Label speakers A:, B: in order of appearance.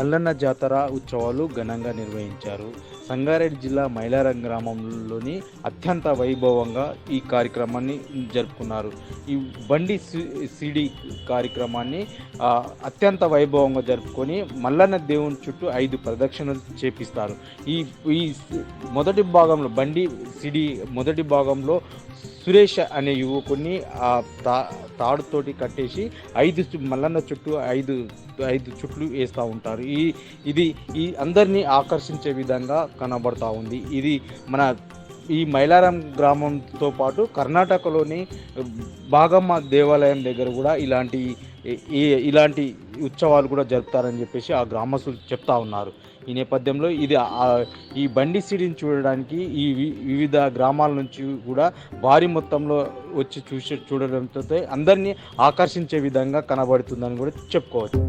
A: మల్లన్న జాతర ఉత్సవాలు ఘనంగా నిర్వహించారు. సంగారెడ్డి జిల్లా మైలారం గ్రామంలోని అత్యంత వైభవంగా ఈ కార్యక్రమాన్ని జరుపుకున్నారు. ఈ బండి సి- సిడి కార్యక్రమాన్ని అత్యంత వైభవంగా జరుపుకొని మల్లన్న దేవుని చుట్టూ ఐదు ప్రదక్షిణలు చేపిస్తారు. ఈ ఈ మొదటి భాగంలో బండి సిడి మొదటి భాగంలో సురేష్ అనే యువకుని ఆ తా తాడుతోటి కట్టేసి ఐదు మల్లన్న చుట్టూ ఐదు ఐదు చుట్లు వేస్తూ ఉంటారు. ఈ ఇది ఈ అందరినీ ఆకర్షించే విధంగా కనబడతా ఉంది. ఇది మన ఈ మైలారం గ్రామంతో పాటు కర్ణాటకలోని బాగమ్మ దేవాలయం దగ్గర కూడా ఇలాంటి ఇలాంటి ఉత్సవాలు కూడా జరుపుతారని చెప్పేసి ఆ గ్రామస్తులు చెప్తా ఉన్నారు. ఈ నేపథ్యంలో ఇది ఈ బండి సిడిని చూడడానికి ఈ వి- వివిధ గ్రామాల నుంచి కూడా భారీ మొత్తంలో వచ్చి చూసి చూడడంతో అందరినీ ఆకర్షించే విధంగా కనబడుతుందని కూడా చెప్పుకోవచ్చు.